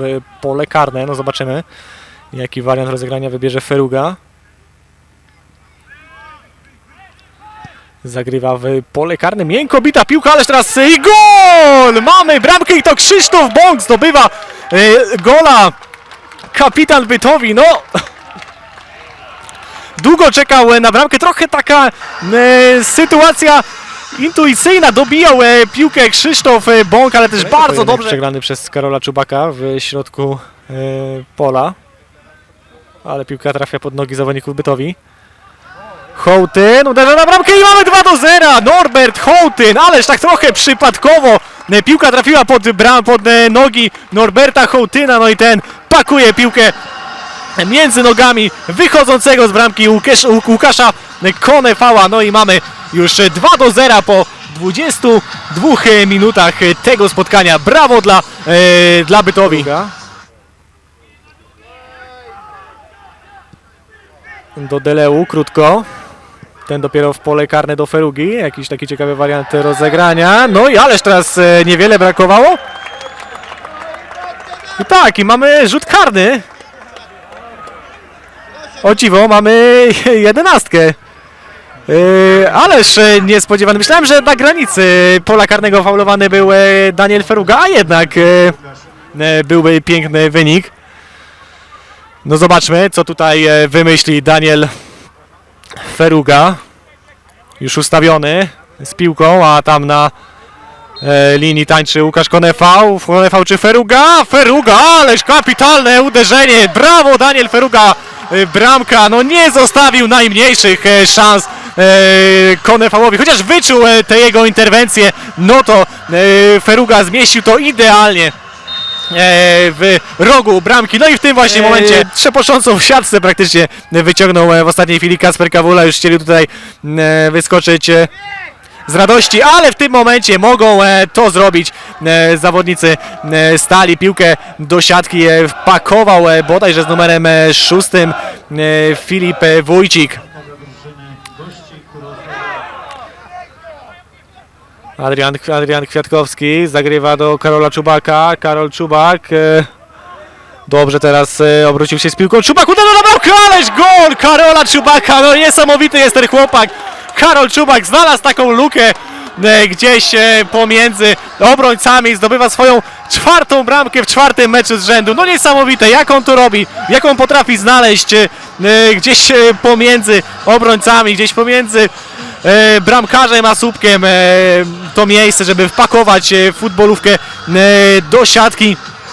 w pole karne. No zobaczymy, jaki wariant rozegrania wybierze Feruga. Zagrywa w pole karne. Miękko bita piłka, ależ teraz i gol! Mamy bramkę i to Krzysztof Bąk zdobywa e, gola. Kapitan Bytowi, no... Długo czekał e, na bramkę, trochę taka e, sytuacja intuicyjna, dobijał e, piłkę Krzysztof e, Bąk, ale też bardzo dobrze. Przegrany przez Karola Czubaka w środku e, pola, ale piłka trafia pod nogi zawodników Bytowi. Hołtyn uderza na bramkę i mamy 2 do 0. Norbert Hołtyn, ależ tak trochę przypadkowo e, piłka trafiła pod, bram, pod e, nogi Norberta Hołtyna, no i ten pakuje piłkę między nogami wychodzącego z bramki Łukasz, Łuk- Łukasza Konefała. No i mamy już 2 do 0 po 22 minutach tego spotkania. Brawo dla, e, dla Bytowi. Do Deleu krótko. Ten dopiero w pole karne do Ferugi. Jakiś taki ciekawy wariant rozegrania. No i ależ teraz e, niewiele brakowało. I tak, i mamy rzut karny. O dziwo, mamy jedenastkę. Yy, ależ e, niespodziewany. Myślałem, że na granicy pola karnego faulowany był e, Daniel Feruga, a jednak e, byłby piękny wynik. No zobaczmy, co tutaj wymyśli Daniel Feruga. Już ustawiony z piłką, a tam na linii tańczy Łukasz Konefał. Konefał czy Feruga? Feruga, ależ kapitalne uderzenie. Brawo Daniel Feruga. Bramka, no nie zostawił najmniejszych szans Konefałowi. Chociaż wyczuł e, te jego interwencje, no to e, Feruga zmieścił to idealnie e, w rogu bramki. No i w tym właśnie momencie trzeposzącą w siatce praktycznie wyciągnął e, w ostatniej chwili Kasper Kawula. Już chcieli tutaj e, wyskoczyć e, z radości, ale w tym momencie mogą e, to zrobić e, zawodnicy e, stali. Piłkę do siatki e, wpakował e, bodajże z numerem e, szóstym e, Filip e, Wójcik. Adrian, Adrian Kwiatkowski zagrywa do Karola Czubaka. Karol Czubak. E, dobrze teraz e, obrócił się z piłką. Czubak uderza na bramkę, ależ gol Karola Czubaka. No niesamowity jest ten chłopak. Karol Czubak znalazł taką lukę e, gdzieś pomiędzy obrońcami. Zdobywa swoją czwartą bramkę w czwartym meczu z rzędu. No niesamowite, jak on to robi, jak on potrafi znaleźć gdzieś pomiędzy obrońcami, gdzieś pomiędzy bramkarzem a słupkiem e, to miejsce, żeby wpakować e, futbolówkę e, do siatki.